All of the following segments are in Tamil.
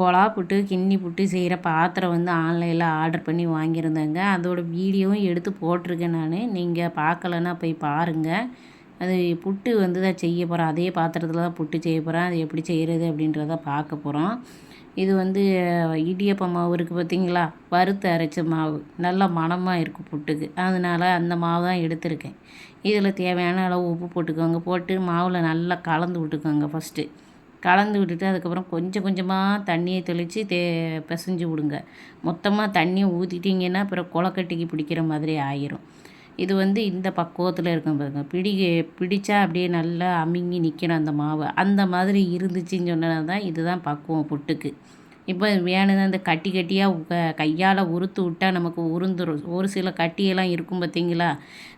கொழா புட்டு கிண்ணி புட்டு செய்கிற பாத்திரம் வந்து ஆன்லைனில் ஆர்டர் பண்ணி வாங்கியிருந்தேங்க. அதோட வீடியோவும் எடுத்து போட்டிருக்கேன் நான். நீங்கள் பார்க்கலன்னா போய் பாருங்கள் அது புட்டு வந்து தான் செய்ய போகிறேன் அதே பாத்திரத்தில் தான் புட்டு செய்ய போகிறேன் அது எப்படி செய்கிறது அப்படின்றத பார்க்க போகிறோம் இது வந்து இடியப்ப மாவு இருக்குது பார்த்திங்களா? வறுத்து அரைச்ச மாவு. நல்லா மணமாக இருக்கும் புட்டுக்கு. அதனால் அந்த மாவு தான் எடுத்திருக்கேன். இதில் தேவையான அளவு உப்பு போட்டுக்கோங்க. போட்டு மாவில் நல்லா கலந்து விட்டுக்கோங்க ஃபஸ்ட்டு கலந்து விட்டுட்டு அதுக்கப்புறம் கொஞ்சம் கொஞ்சமாக தண்ணியை தெளித்து தே பிசைஞ்சு விடுங்க. மொத்தமாக தண்ணியை ஊற்றிட்டிங்கன்னா அப்புறம் குளக்கட்டிக்கு பிடிக்கிற மாதிரி ஆயிரும். இது வந்து இந்த பக்குவத்தில் இருக்கும் பாருங்க. பிடி பிடிச்சா அப்படியே நல்லா அமுங்கி நிற்கணும் அந்த மாவு. அந்த மாதிரி இருந்துச்சுன்னு சொன்னால் தான் இதுதான் பக்குவம் புட்டுக்கு. இப்போ வேணும்னா அந்த கட்டி கட்டியாக கையால் உறுத்து விட்டால் நமக்கு உருந்துடும் ஒரு சில கட்டியெல்லாம் இருக்கும் பார்த்தீங்களா?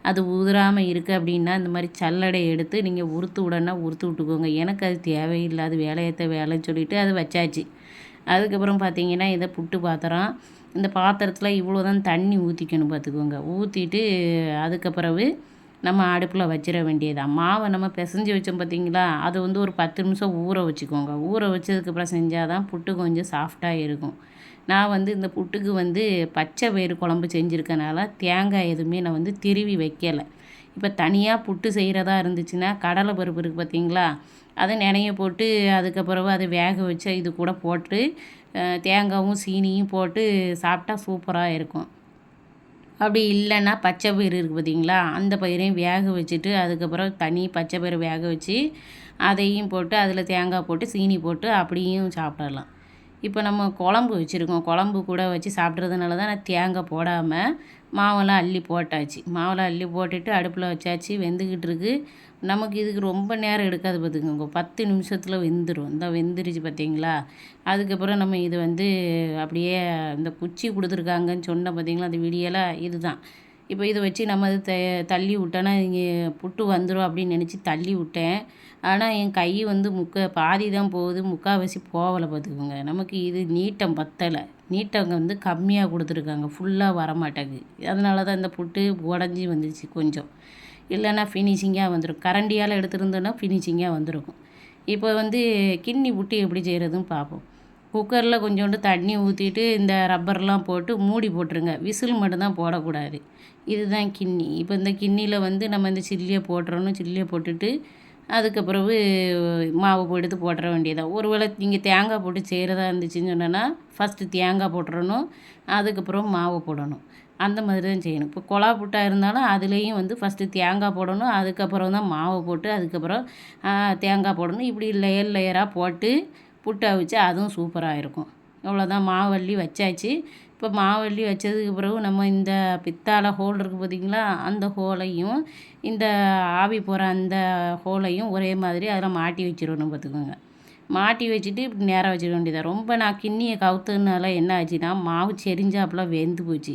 அது உதிராமல் இருக்குது அப்படின்னா இந்த மாதிரி சல்லடை எடுத்து நீங்கள் உறுத்து விடனா உறுத்து விட்டுக்கோங்க. எனக்கு அது தேவையில்லாத வேலையத்தை வேலைன்னு சொல்லிவிட்டு அது வச்சாச்சு. அதுக்கப்புறம் பார்த்தீங்கன்னா இதை புட்டு பாத்திரம் இந்த பாத்திரத்தில் இவ்வளோ தான் தண்ணி ஊற்றிக்கணும் பார்த்துக்கோங்க. ஊற்றிட்டு அதுக்கப்புறவு நம்ம அடுப்பில் வச்சிட வேண்டியதான் மாவை நம்ம பிசைஞ்சு வச்சோம் பார்த்தீங்களா அதை வந்து ஒரு பத்து நிமிஷம் ஊற வச்சுக்கோங்க. ஊற வச்சதுக்கப்புறம் செஞ்சால் தான் புட்டு கொஞ்சம் சாஃப்டாக இருக்கும். நான் வந்து இந்த புட்டுக்கு வந்து பச்சை பயிறு குழம்பு செஞ்சுருக்கனால தேங்காய் எதுவுமே நான் வந்து திருவி வைக்கலை. இப்போ தனியாக புட்டு செய்கிறதா இருந்துச்சுன்னா கடலை பருப்பு இருக்குது பார்த்தீங்களா அதை நினைய போட்டு அதுக்கப்புறம் அதை வேக வச்சு இது கூட போட்டு தேங்காயும் சீனியும் போட்டு சாப்பிட்டா சூப்பராக இருக்கும். அப்படி இல்லைன்னா பச்சை பயிறு இருக்குது பார்த்தீங்களா? அந்த பயிரையும் வேக வச்சுட்டு அதுக்கப்புறம் தனி பச்சை பயிறு வேக வச்சு அதையும் போட்டு அதில் தேங்காய் போட்டு சீனி போட்டு அப்படியும் சாப்பிடலாம். இப்போ நம்ம குழம்பு வச்சுருக்கோம். குழம்பு கூட வச்சு சாப்பிட்றதுனால தான் நான் தேங்காய் போடாமல் மாவெல்லாம் அள்ளி போட்டாச்சு. மாவெல்லாம் அள்ளி போட்டுட்டு அடுப்பில் வச்சாச்சு. வெந்துக்கிட்டு இருக்குது நமக்கு இதுக்கு ரொம்ப நேரம் எடுக்காது பார்த்துக்கோங்க. பத்து நிமிஷத்தில் வெந்துடும் இந்த வெந்துருச்சு பார்த்தீங்களா? அதுக்கப்புறம் நம்ம இது வந்து அப்படியே இந்த குச்சி கொடுத்துருக்காங்கன்னு சொன்ன பார்த்தீங்களா? அந்த வீடியோவில் இதுதான். இப்போ இதை வச்சு நம்ம த தள்ளி விட்டோன்னா இங்கே புட்டு வந்துடும் அப்படின்னு நினச்சி தள்ளி விட்டேன். ஆனால் என் கை வந்து முக்க பாதி தான் போகுது. முக்கால்வாசி போகலை பார்த்துக்கோங்க. நமக்கு இது நீட்டம் பத்தலை. நீட்டங்க வந்து கம்மியாக கொடுத்துருக்காங்க. ஃபுல்லாக வரமாட்டேங்குது. அதனால தான் இந்த புட்டு உடஞ்சி வந்துச்சு கொஞ்சம். இல்லைன்னா ஃபினிஷிங்காக வந்துடும் கரண்டியால் எடுத்துருந்தோன்னா ஃபினிஷிங்காக வந்துருக்கும். இப்போ வந்து கிண்ணி புட்டு எப்படி செய்கிறதுன்னு பார்ப்போம். குக்கரில் கொஞ்சோண்டு தண்ணி ஊற்றிட்டு இந்த ரப்பர்லாம் போட்டு மூடி போட்டுருங்க. விசில் மட்டும்தான் போடக்கூடாது. இதுதான் கிண்ணி. இப்போ இந்த கிண்ணியில் வந்து நம்ம இந்த சில்லியை போட்டுறணும். சில்லியை போட்டுட்டு அதுக்கப்புறவு மாவு எடுத்து போட்டுற வேண்டியதான் ஒரு வேளை நீங்கள் தேங்காய் போட்டு செய்கிறதா இருந்துச்சுன்னு சொன்னோன்னா ஃபஸ்ட்டு தேங்காய் போட்டுறணும். அதுக்கப்புறம் மாவு போடணும். அந்த மாதிரி தான் செய்யணும். இப்போ குழா புட்டாக இருந்தாலும் அதுலேயும் வந்து ஃபஸ்ட்டு தேங்காய் போடணும். அதுக்கப்புறம் தான் மாவு போட்டு அதுக்கப்புறம் தேங்காய் போடணும். இப்படி லேயர் லேயராக போட்டு புட்டு அவிச்சா அதுவும் சூப்பராக இருக்கும். அவ்வளோதான் மாவள்ளி வச்சாச்சு. இப்போ மாவள்ளி வச்சதுக்கு பிறகு நம்ம இந்த பித்தாழை ஹோல் இருக்குது பார்த்திங்களா அந்த ஹோலையும் இந்த ஆவி போகிற அந்த ஹோலையும் ஒரே மாதிரி அதில் மாட்டி வச்சிடணும் பார்த்துக்கோங்க மாட்டி வச்சுட்டு இப்படி நேராக வச்சிட வேண்டியதாக ரொம்ப நான் கிண்ணியை கவுத்துனால என்ன ஆச்சுன்னா மாவு செரிஞ்சாப்புல வெந்து போச்சு.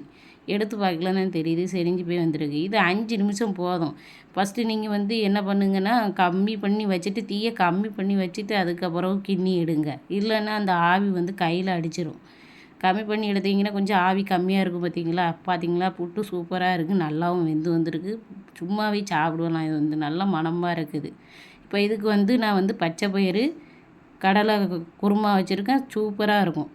எடுத்து பார்க்கலன்னு தெரியுது. செரிஞ்சு போய் வந்துருக்கு. இது அஞ்சு நிமிஷம் போதும். ஃபஸ்ட்டு நீங்கள் வந்து என்ன பண்ணுங்கன்னா கம்மி பண்ணி வச்சுட்டு தீயை கம்மி பண்ணி வச்சுட்டு அதுக்கப்புறம் கிண்ணி எடுங்க. இல்லைன்னா அந்த ஆவி வந்து கையில் அடிச்சிடும் கம்மி பண்ணி எடுத்தீங்கன்னா கொஞ்சம் ஆவி கம்மியாக இருக்கும் பார்த்தீங்களா பார்த்தீங்களா புட்டு சூப்பராக இருக்குது நல்லாவும் வெந்து வந்திருக்கு. சும்மாவே சாப்பிடுவலாம் இது வந்து நல்லா மனமாக இருக்குது. இப்போ இதுக்கு வந்து நான் வந்து பச்சை பயிறு கடலை குருமா வச்சுருக்கேன். சூப்பராக இருக்கும்.